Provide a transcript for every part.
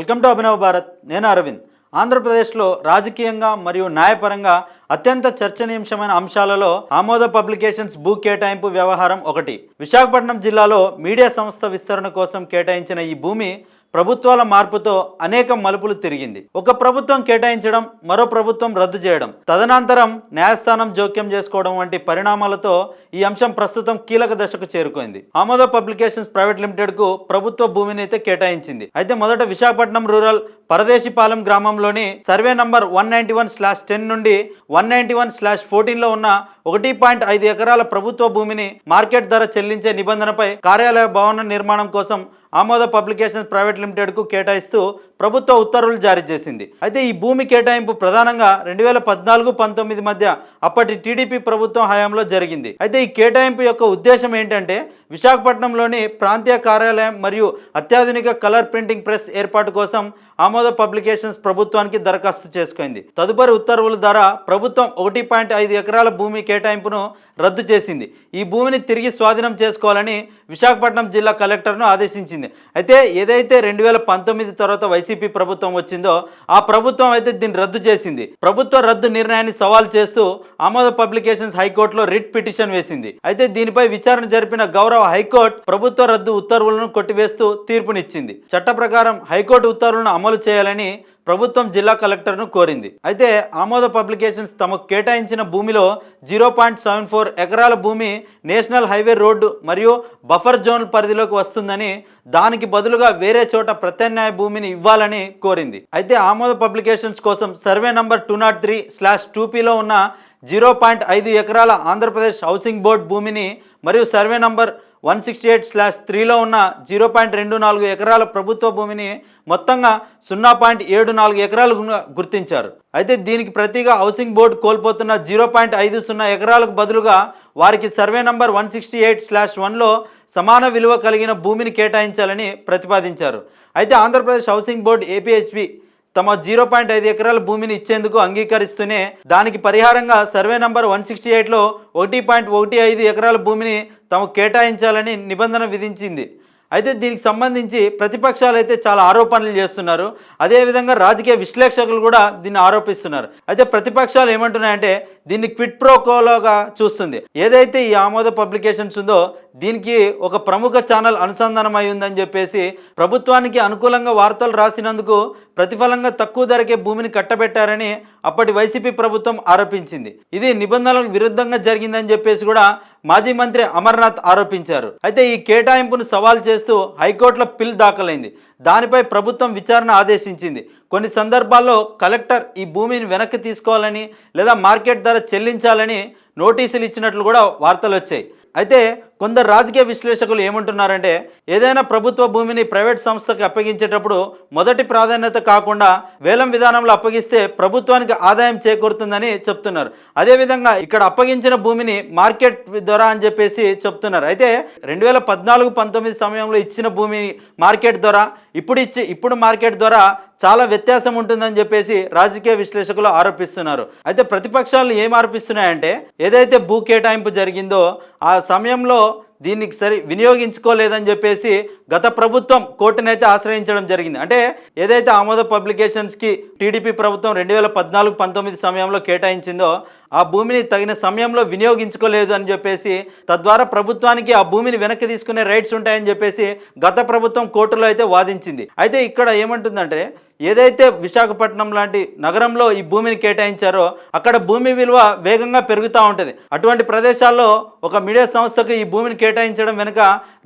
Welcome to Abhinav Bharat. నేను అరవింద్. ఆంధ్రప్రదేశ్లో రాజకీయంగా మరియు న్యాయపరంగా అత్యంత చర్చనీయాంశమైన అంశాలలో ఆమోద పబ్లికేషన్స్ భూ కేటాయింపు వ్యవహారం ఒకటి. విశాఖపట్నం జిల్లాలో మీడియా సంస్థ విస్తరణ కోసం కేటాయించిన ఈ భూమి ప్రభుత్వాల మార్పుతో అనేక మలుపులు తిరిగింది. ఒక ప్రభుత్వం కేటాయించడం మరో ప్రభుత్వం రద్దు చేయడం తదనంతరం న్యాయస్థానం జోక్యం చేసుకోవడం వంటి పరిణామాలతో ఈ అంశం ప్రస్తుతం కీలక దశకు చేరుకుంది. ఆమోద పబ్లికేషన్స్ ప్రైవేట్ లిమిటెడ్కు ప్రభుత్వ భూమిని అయితే కేటాయించింది. అయితే మొదట విశాఖపట్నం రూరల్ పరదేశిపాలెం గ్రామంలోని survey number one ninety one slash ten నుండి వన్ నైన్టీ వన్ స్లాష్ ఫోర్టీన్లో ఉన్న ఒకటి పాయింట్ ఐదు ఎకరాల ప్రభుత్వ భూమిని మార్కెట్ ధర చెల్లించే నిబంధనపై కార్యాలయ భవన నిర్మాణం కోసం ఆమోద పబ్లికేషన్స్ ప్రైవేట్ లిమిటెడ్కు కేటాయిస్తూ ప్రభుత్వ ఉత్తర్వులు జారీ చేసింది. అయితే ఈ భూమి కేటాయింపు ప్రధానంగా రెండు వేల పద్నాలుగు పంతొమ్మిది మధ్య అప్పటి టీడీపీ ప్రభుత్వం హయాంలో జరిగింది. అయితే ఈ కేటాయింపు యొక్క ఉద్దేశం ఏంటంటే విశాఖపట్నంలోని ప్రాంతీయ కార్యాలయం మరియు అత్యాధునిక కలర్ ప్రింటింగ్ ప్రెస్ ఏర్పాటు కోసం ఆమోద పబ్లికేషన్స్ ప్రభుత్వానికి దరఖాస్తు చేసుకుంది. తదుపరి ఉత్తర్వుల ద్వారా ప్రభుత్వం ఒకటి పాయింట్ ఐదు ఎకరాల భూమి కేటాయింపును రద్దు చేసింది. ఈ భూమిని తిరిగి స్వాధీనం చేసుకోవాలని విశాఖపట్నం జిల్లా కలెక్టర్ను ఆదేశించింది. అయితే ఏదైతే రెండు వేల పంతొమ్మిది తర్వాత వైసీపీ ప్రభుత్వం వచ్చిందో ఆ ప్రభుత్వం అయితే దీన్ని రద్దు చేసింది. ప్రభుత్వ రద్దు నిర్ణయాన్ని సవాల్ చేస్తూ ఆమోద పబ్లికేషన్స్ హైకోర్టులో రిట్ పిటిషన్ వేసింది. అయితే దీనిపై విచారణ జరిపిన గౌరవ హైకోర్టు ప్రభుత్వ రద్దు ఉత్తర్వులను కొట్టివేస్తూ తీర్పునిచ్చింది. చట్ట ప్రకారం హైకోర్టు ఉత్తర్వులను అమలు చేయాలని ప్రభుత్వం జిల్లా కలెక్టర్ను కోరింది. అయితే ఆమోద పబ్లికేషన్స్ తమకు కేటాయించిన భూమిలో జీరో పాయింట్ సెవెన్ ఫోర్ ఎకరాల భూమి నేషనల్ హైవే రోడ్డు మరియు బఫర్ జోన్ పరిధిలోకి వస్తుందని దానికి బదులుగా వేరే చోట ప్రత్యామ్నాయ భూమిని ఇవ్వాలని కోరింది. అయితే ఆమోద పబ్లికేషన్స్ కోసం survey number two nought three slash టూపీలో ఉన్న జీరో పాయింట్ ఐదు ఎకరాల ఆంధ్రప్రదేశ్ హౌసింగ్ బోర్డ్ భూమిని మరియు survey number one sixty eight slash త్రీలో ఉన్న జీరో పాయింట్ రెండు నాలుగు ఎకరాల ప్రభుత్వ భూమిని మొత్తంగా సున్నా పాయింట్ ఏడు నాలుగు ఎకరాలు గుర్తించారు. అయితే దీనికి ప్రతిగా హౌసింగ్ బోర్డు కోల్పోతున్న జీరో పాయింట్ ఐదు సున్నా ఎకరాలకు బదులుగా వారికి survey number one sixty eight slash వన్లో సమాన విలువ కలిగిన భూమిని కేటాయించాలని ప్రతిపాదించారు. అయితే ఆంధ్రప్రదేశ్ హౌసింగ్ బోర్డు ఏపీహెచ్పి తమ జీరో పాయింట్ ఐదు ఎకరాల భూమిని ఇచ్చేందుకు అంగీకరిస్తూనే దానికి పరిహారంగా సర్వే నంబర్ వన్ సిక్స్టీ ఎయిట్లో ఒకటి పాయింట్ ఒకటి ఐదు ఎకరాల భూమిని తమకు కేటాయించాలని నిబంధన విధించింది. అయితే దీనికి సంబంధించి ప్రతిపక్షాలు అయితే చాలా ఆరోపణలు చేస్తున్నారు. అదేవిధంగా రాజకీయ విశ్లేషకులు కూడా దీన్ని ఆరోపిస్తున్నారు. అయితే ప్రతిపక్షాలు ఏమంటున్నాయంటే దీన్ని క్విట్ ప్రోకోలోగా చూస్తుంది. ఏదైతే ఈ ఆమోద పబ్లికేషన్స్ ఉందో దీనికి ఒక ప్రముఖ ఛానల్ అనుసంధానమై ఉందని చెప్పేసి ప్రభుత్వానికి అనుకూలంగా వార్తలు రాసినందుకు ప్రతిఫలంగా తక్కువ ధరకే భూమిని కట్టబెట్టారని అప్పటి వైసీపీ ప్రభుత్వం ఆరోపించింది. ఇది నిబంధనలకు విరుద్ధంగా జరిగిందని చెప్పేసి కూడా మాజీ మంత్రి అమర్నాథ్ ఆరోపించారు. అయితే ఈ కేటాయింపును సవాల్ చేస్తూ హైకోర్టులో పిల్ దాఖలైంది. దానిపై ప్రభుత్వం విచారణ ఆదేశించింది. కొన్ని సందర్భాల్లో కలెక్టర్ ఈ భూమిని వెనక్కి తీసుకోవాలని లేదా మార్కెట్ ధర చెల్లించాలని నోటీసులు ఇచ్చినట్లు కూడా వార్తలు వచ్చాయి. అయితే కొందరు రాజకీయ విశ్లేషకులు ఏమంటున్నారంటే ఏదైనా ప్రభుత్వ భూమిని ప్రైవేట్ సంస్థకి అప్పగించేటప్పుడు మొదటి ప్రాధాన్యత కాకుండా వేలం విధానంలో అప్పగిస్తే ప్రభుత్వానికి ఆదాయం చేకూరుతుందని చెప్తున్నారు. అదేవిధంగా ఇక్కడ అప్పగించిన భూమిని మార్కెట్ ధర అని చెప్పేసి చెప్తున్నారు. అయితే రెండు వేల పద్నాలుగు పంతొమ్మిది సమయంలో ఇచ్చిన భూమి మార్కెట్ ధర ఇప్పుడు ఇచ్చి ఇప్పుడు మార్కెట్ ధర చాలా వ్యత్యాసం ఉంటుందని చెప్పేసి రాజకీయ విశ్లేషకులు ఆరోపిస్తున్నారు. అయితే ప్రతిపక్షాలు ఏం ఆరోపిస్తున్నాయంటే ఏదైతే భూ కేటాయింపు జరిగిందో ఆ సమయంలో దీనికి సరి వినియోగించుకోలేదని చెప్పేసి గత ప్రభుత్వం కోర్టునైతే ఆశ్రయించడం జరిగింది. అంటే ఏదైతే ఆమోద పబ్లికేషన్స్కి టీడీపీ ప్రభుత్వం రెండు వేల పద్నాలుగు పంతొమ్మిది సమయంలో కేటాయించిందో ఆ భూమిని తగిన సమయంలో వినియోగించుకోలేదు అని చెప్పేసి తద్వారా ప్రభుత్వానికి ఆ భూమిని వెనక్కి తీసుకునే రైట్స్ ఉంటాయని చెప్పేసి గత ప్రభుత్వం కోర్టులో అయితే వాదించింది. అయితే ఇక్కడ ఏమంటుందంటే ఏదైతే విశాఖపట్నం లాంటి నగరంలో ఈ భూమిని కేటాయించారో అక్కడ భూమి విలువ వేగంగా పెరుగుతూ ఉంటుంది. అటువంటి ప్రదేశాల్లో ఒక మీడియా సంస్థకు ఈ భూమిని కేటాయించడం వెనుక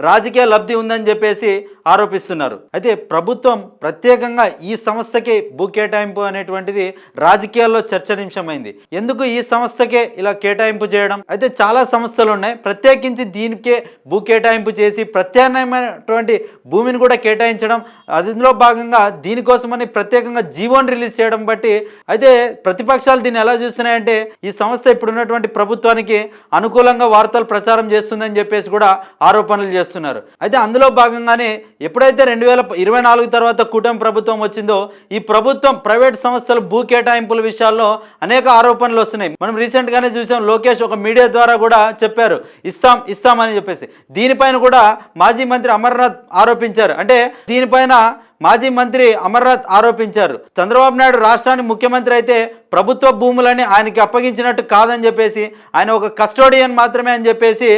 రాజకీయ లబ్ధి ఉందని చెప్పేసి ఆరోపిస్తున్నారు. అయితే ప్రభుత్వం ప్రత్యేకంగా ఈ సంస్థకి భూ కేటాయింపు అనేటువంటిది రాజకీయాల్లో చర్చనీయాంశమైంది. ఎందుకు ఈ సంస్థకే ఇలా కేటాయింపు చేయడం? అయితే చాలా సంస్థలు ఉన్నాయి. ప్రత్యేకించి దీనికే భూ కేటాయింపు చేసి ప్రత్యామ్నాయమైనటువంటి భూమిని కూడా కేటాయించడం. అందులో భాగంగా దీనికోసమని ప్రత్యేకంగా జీవోని రిలీజ్ చేయడం బట్టి అయితే ప్రతిపక్షాలు దీన్ని ఎలా చూస్తున్నాయంటే ఈ సంస్థ ఇప్పుడున్నటువంటి ప్రభుత్వానికి అనుకూలంగా వార్తలు ప్రచారం చేస్తుందని చెప్పేసి కూడా ఆరోపణలు చేస్తున్నారు. అయితే అందులో భాగంగానే ఎప్పుడైతే రెండు వేల ఇరవై నాలుగు తర్వాత కూటమి ప్రభుత్వం వచ్చిందో ఈ ప్రభుత్వం ప్రైవేట్ సంస్థలు భూ కేటాయింపుల విషయాల్లో అనేక ఆరోపణలు వస్తున్నాయి. మనం రీసెంట్గానే చూసాం లోకేష్ ఒక మీడియా ద్వారా కూడా చెప్పారు ఇస్తాం ఇస్తామని చెప్పేసి. దీనిపైన కూడా మాజీ మంత్రి అమర్నాథ్ ఆరోపించారు. అంటే దీనిపైన మాజీ మంత్రి అమర్నాథ్ ఆరోపించారు. చంద్రబాబు నాయుడు రాష్ట్రానికి ముఖ్యమంత్రి అయితే ప్రభుత్వ భూములని ఆయనకి అప్పగించినట్టు కాదని చెప్పేసి ఆయన ఒక కస్టోడియన్ మాత్రమే అని చెప్పేసి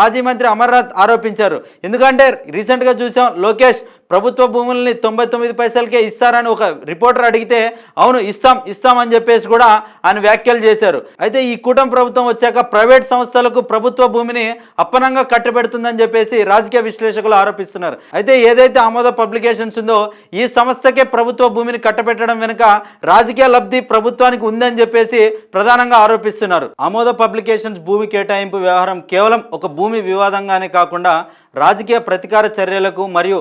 మాజీ మంత్రి అమర్నాథ్ ఆరోపించారు. ఎందుకంటే రీసెంట్గా చూసాం లోకేష్ ప్రభుత్వ భూముల్ని తొంభై తొమ్మిది పైసలకే ఇస్తారని ఒక రిపోర్టర్ అడిగితే అవును ఇస్తాం ఇస్తాం అని చెప్పేసి కూడా ఆయన వ్యాఖ్యలు చేశారు. అయితే ఈ కూటమి ప్రభుత్వం వచ్చాక ప్రైవేట్ సంస్థలకు ప్రభుత్వ భూమిని అప్పనంగా కట్టబెడుతుందని చెప్పేసి రాజకీయ విశ్లేషకులు ఆరోపిస్తున్నారు. అయితే ఏదైతే ఆమోద పబ్లికేషన్స్ ఉందో ఈ సంస్థకే ప్రభుత్వ భూమిని కట్టబెట్టడం వెనుక రాజకీయ లబ్ధి ప్రభుత్వానికి ఉందని చెప్పేసి ప్రధానంగా ఆరోపిస్తున్నారు. ఆమోద పబ్లికేషన్స్ భూమి కేటాయింపు వ్యవహారం కేవలం ఒక భూమి వివాదంగానే కాకుండా రాజకీయ ప్రతికార చర్యలకు మరియు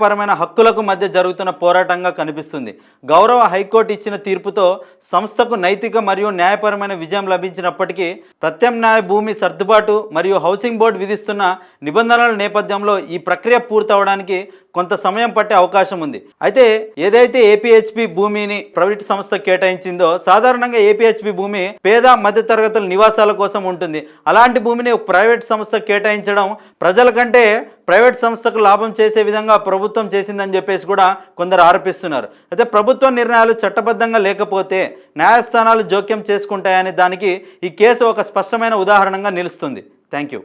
న్యాయపరమైన హక్కులకు మధ్య జరుగుతున్న పోరాటంగా కనిపిస్తుంది. గౌరవ హైకోర్టు ఇచ్చిన తీర్పుతో సంస్థకు నైతిక మరియు న్యాయపరమైన విజయం లభించినప్పటికీ ప్రత్యామ్నాయ భూమి సర్దుబాటు మరియు హౌసింగ్ బోర్డు విధిస్తున్న నిబంధనల నేపథ్యంలో ఈ ప్రక్రియ పూర్తవడానికి కొంత సమయం పట్టే అవకాశం ఉంది. అయితే ఏదైతే ఏపీహెచ్పి భూమిని ప్రైవేట్ సంస్థ కేటాయించిందో సాధారణంగా ఏపీహెచ్పి భూమి పేద మధ్యతరగతుల నివాసాల కోసం ఉంటుంది. అలాంటి భూమిని ప్రైవేట్ సంస్థ కేటాయించడం ప్రజల కంటే ప్రైవేట్ సంస్థకు లాభం చేసే విధంగా ప్రభుత్వం చేసిందని చెప్పేసి కూడా కొందరు ఆరోపిస్తున్నారు. అయితే ప్రభుత్వ నిర్ణయాలు చట్టబద్ధంగా లేకపోతే న్యాయస్థానాలు జోక్యం చేసుకుంటాయనే దానికి ఈ కేసు ఒక స్పష్టమైన ఉదాహరణగా నిలుస్తుంది. Thank you